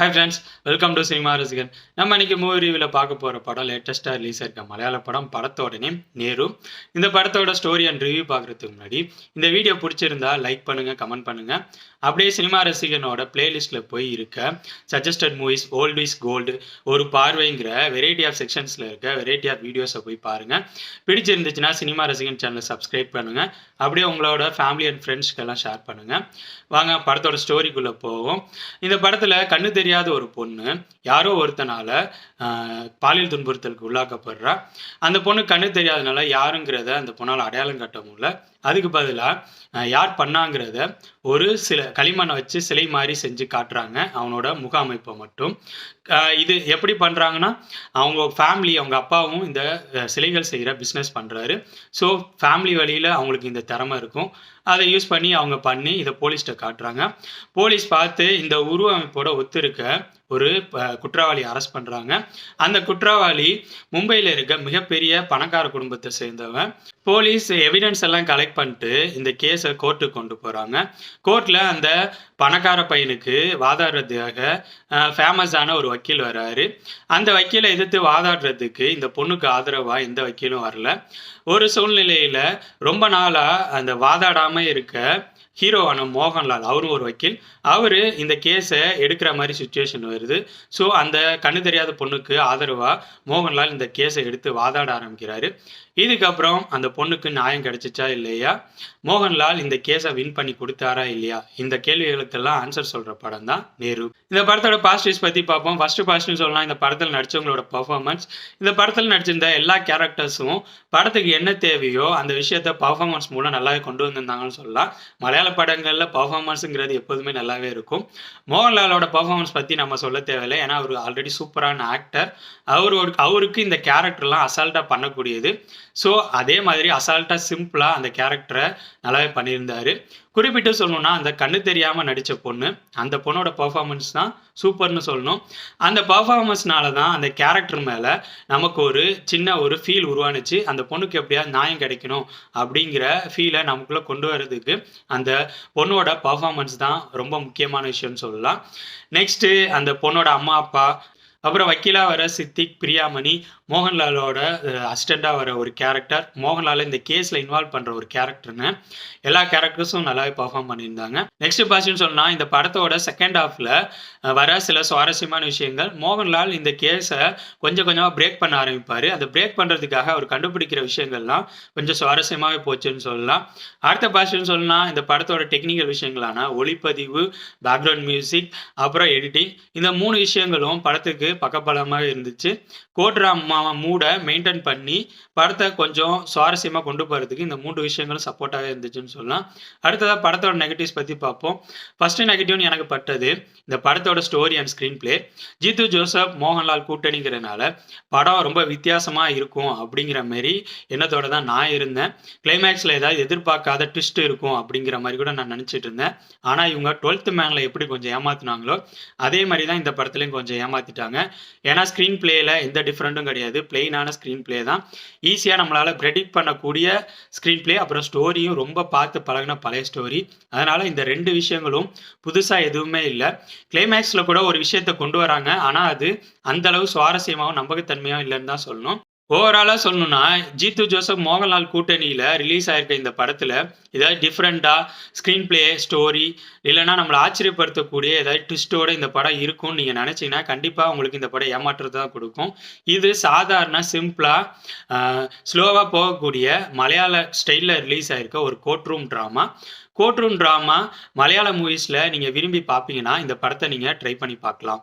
Hi friends welcome to cinema Rasigan நம்ம இன்னைக்கு movie ரிவியூவில் பார்க்க போகிற படம் லேட்டஸ்ட்டாக ரிலீஸ் ஆயிருக்க மலையாள படம் படத்தோட நேம் நேரு. இந்த படத்தோட ஸ்டோரி அண்ட் ரிவ்யூ பார்க்குறதுக்கு முன்னாடி இந்த வீடியோ பிடிச்சிருந்தா லைக் பண்ணுங்கள் கமெண்ட் பண்ணுங்கள் அப்படியே சினிமா ரசிகனோட பிளேலிஸ்ட்டில் போய் இருக்க suggested movies old is gold ஒரு பார்வைங்கிற வெரைட்டி ஆஃப் செக்ஷன்ஸில் இருக்க வெரைட்டி ஆஃப் வீடியோஸை போய் பாருங்கள் பிடிச்சிருந்துச்சுன்னா சினிமா ரசிகன் சேனலை சப்ஸ்கிரைப் பண்ணுங்கள் அப்படியே உங்களோட ஃபேமிலி அண்ட் ஃப்ரெண்ட்ஸ்க்கெல்லாம் ஷேர் பண்ணுங்கள் வாங்க படத்தோட ஸ்டோரிக்குள்ளே போவோம். இந்த படத்தில் கண்ணு தெரியாத ஒரு பொண்ணு யாரோ ஒருத்தனால பாலியல் துன்புறுத்தலுக்கு உள்ளாக்கப்படுறா. அந்த பொண்ணு கண்ணு தெரியாதனால யாருங்கிறத அந்த பொண்ணால் அடையாளம் கட்ட முடியல. அதுக்கு பதிலாக யார் பண்ணாங்கிறத ஒரு சில களிமண்ணை வச்சு சிலை மாதிரி செஞ்சு காட்டுறாங்க. அவனோட முக அமைப்பை மட்டும். இது எப்படி பண்ணுறாங்கன்னா அவங்க ஃபேமிலி அவங்க அப்பாவும் இந்த சிலைகள் செய்கிற பிஸ்னஸ் பண்ணுறாரு ஸோ ஃபேமிலி வழியில் அவங்களுக்கு இந்த திறமை இருக்கும். அதை யூஸ் பண்ணி அவங்க பண்ணி இதை போலீஸ்கிட்ட காட்டுறாங்க. போலீஸ் பார்த்து இந்த உருவமைப்போட ஒத்துருக்க ஒரு குற்றவாளி அரெஸ்ட் பண்ணுறாங்க அந்த குற்றவாளி மும்பையில் இருக்க மிகப்பெரிய பணக்கார குடும்பத்தை சேர்ந்தவன். போலீஸ் எவிடன்ஸ் எல்லாம் கலெக்ட் பண்ணிட்டு இந்த கேஸை கோர்ட்டுக்கு கொண்டு போகிறாங்க கோர்ட்டில் அந்த பணக்கார பையனுக்கு வாதாடுறதுக்காக ஃபேமஸான ஒரு வக்கீல் வராரு. அந்த வக்கீலை எதிர்த்து வாதாடுறதுக்கு இந்த பொண்ணுக்கு ஆதரவாக எந்த வக்கீலும் வரல. ஒரு சூழ்நிலையில் ரொம்ப நாளாக அந்த வாதாடாமல் இருக்க ஹீரோவான மோகன்லால் அவரும் ஒரு வக்கீல். அவர் இந்த கேஸை எடுக்கிற மாதிரி சுச்சுவேஷன் வருது. ஸோ அந்த கண்ணு தெரியாத பொண்ணுக்கு ஆதரவாக மோகன்லால் இந்த கேஸை எடுத்து வாதாட ஆரம்பிக்கிறாரு. இதுக்கப்புறம் அந்த பொண்ணுக்கு நியாயம் கிடைச்சிச்சா இல்லையா? மோகன்லால் இந்த கேஸை வின் பண்ணி கொடுத்தாரா இல்லையா? இந்த கேள்விகளுக்கெல்லாம் ஆன்சர் சொல்ற படம் தான் நேரு. இந்த படத்தோட பாசிட்டிவ்ஸ் பத்தி பார்ப்போம். ஃபர்ஸ்ட் பாசிட்டிவ் சொல்லலாம். இந்த படத்தில் நடிச்சவங்களோட பர்ஃபார்மன்ஸ் இந்த படத்தில் நடிச்சிருந்த எல்லா கேரக்டர்ஸும் படத்துக்கு என்ன தேவையோ அந்த விஷயத்த பர்ஃபார்மன்ஸ் மூலம் நல்லாவே கொண்டு வந்திருந்தாங்கன்னு சொல்லலாம். மலையாள படங்களில் பர்ஃபார்மன்ஸுங்கிறது எப்போதுமே நல்லாவே இருக்கும். மோகன்லாலோட பர்ஃபார்மன்ஸ் பத்தி நம்ம சொல்ல தேவையில்லை. ஏன்னா அவர் ஆல்ரெடி சூப்பரான ஆக்டர் அவரோட அவருக்கு இந்த கேரக்டர்லாம் அசால்ட்டா பண்ணக்கூடியது. ஸோ அதே மாதிரி அசால்ட்டாக சிம்பிளாக அந்த கேரக்டரை நல்லாவே பண்ணியிருந்தாரு. குறிப்பிட்டு சொல்லணும்னா அந்த கண்ணு தெரியாமல் நடித்த பொண்ணு அந்த பொண்ணோட பர்ஃபார்மன்ஸ் தான் சூப்பர்னு சொல்லணும். அந்த பர்ஃபார்மன்ஸ்னால தான் அந்த கேரக்டர் மேலே நமக்கு ஒரு சின்ன ஒரு ஃபீல் உருவானுச்சு. அந்த பொண்ணுக்கு எப்படியாவது நியாயம் கிடைக்கணும் அப்படிங்கிற ஃபீலை நமக்குள்ளே கொண்டு வர்றதுக்கு அந்த பொண்ணோட பர்ஃபார்மன்ஸ் தான் ரொம்ப முக்கியமான விஷயம்னு சொல்லலாம். நெக்ஸ்ட்டு அந்த பொண்ணோட அம்மா அப்பா அப்புறம் வக்கீலா வர சித்திக் பிரியாமணி மோகன்லாலோட அசிஸ்டண்டாக வர ஒரு கேரக்டர் மோகன்லால் இந்த கேஸில் இன்வால்வ் பண்ணுற ஒரு கேரக்டர்னு எல்லா கேரக்டர்ஸும் நல்லாவே பர்ஃபார்ம் பண்ணியிருந்தாங்க. நெக்ஸ்ட் பாசின்னு சொன்னால் இந்த படத்தோட செகண்ட் ஹாஃபில் வர சில சுவாரஸ்யமான விஷயங்கள். மோகன்லால் இந்த கேஸை கொஞ்சம் கொஞ்சமாக பிரேக் பண்ண ஆரம்பிப்பார். அதை பிரேக் பண்ணுறதுக்காக அவர் கண்டுபிடிக்கிற விஷயங்கள்லாம் கொஞ்சம் சுவாரஸ்யமாகவே போச்சுன்னு சொல்லலாம். அடுத்த பாசின்னு சொன்னால் இந்த படத்தோட டெக்னிக்கல் விஷயங்களான ஒளிப்பதிவு பேக்ரவுண்ட் மியூசிக் அப்புறம் எடிட்டிங் இந்த மூணு விஷயங்களும் படத்துக்கு பக்கபலமாக இருந்துச்சு. கோட்ராமா மூடை மெயின்டைன் பண்ணி படத்தை கொஞ்சம் சுவாரஸ்யமாக கொண்டு போகிறதுக்கு இந்த மூன்று விஷயங்களும் சப்போர்ட்டாக இருந்துச்சுன்னு சொல்லலாம். அடுத்ததாக படத்தோட நெகட்டிவ்ஸ் பற்றி பார்ப்போம். ஃபர்ஸ்ட் நெகட்டிவ்னு எனக்கு பட்டது இந்த படத்தோட story and screenplay Jeethu Joseph Mohanlal கூட்டணிங்கிறனால படம் ரொம்ப வித்தியாசமாக இருக்கும் அப்படிங்கிற மாதிரி எண்ணத்தோட தான் நான் இருந்தேன். கிளைமேக்ஸில் ஏதாவது எதிர்பார்க்காத ட்விஸ்ட் இருக்கும் அப்படிங்கிற மாதிரி கூட நான் நினச்சிட்டு இருந்தேன். ஆனால் இவங்க டுவெல்த் மேனில் எப்படி கொஞ்சம் ஏமாத்துனாங்களோ அதே மாதிரி தான் இந்த படத்துலையும் கொஞ்சம் ஏமாத்திட்டாங்க. ஏன்னா ஸ்க்ரீன் பிளேயில் எந்த டிஃப்ரெண்ட்டும் கிடையாது. பிளெயினான ஸ்க்ரீன் பிளே தான். ஈஸியாக நம்மளால் ப்ரெடிக்ட் பண்ணக்கூடிய ஸ்க்ரீன் பிளே அப்புறம் ஸ்டோரியும் ரொம்ப பார்த்து பழகின பழைய ஸ்டோரி அதனால் இந்த ரெண்டு விஷயங்களும் புதுசாக எதுவுமே இல்லை. கிளைமேக்ஸில் கூட ஒரு விஷயத்தை கொண்டு வராங்க. ஆனால் அது அந்த அளவு சுவாரஸ்யமாகவும் நம்பகத்தன்மையாகவும் இல்லைன்னு தான் சொல்லணும். ஓவராலாக சொல்லணும்னா ஜீத்து ஜோசப் மோகன்லால் கூட்டணியில் ரிலீஸ் ஆயிருக்க இந்த படத்தில் ஏதாவது டிஃப்ரெண்ட்டாக ஸ்க்ரீன் பிளே ஸ்டோரி இல்லைன்னா நம்மளை ஆச்சரியப்படுத்தக்கூடிய ஏதாவது ட்விஸ்ட்டோட இந்த படம் இருக்கும்னு நீங்கள் நினச்சிங்கன்னா கண்டிப்பாக உங்களுக்கு இந்த படம் ஏமாற்றத்தை தான் கொடுக்கும். இது சாதாரண சிம்பிளாக ஸ்லோவாக போகக்கூடிய மலையாள ஸ்டைலில் ரிலீஸ் ஆயிருக்க ஒரு courtroom drama courtroom drama மலையாள மூவிஸில் நீங்கள் விரும்பி பார்ப்பீங்கன்னா இந்த படத்தை நீங்கள் ட்ரை பண்ணி பார்க்கலாம்.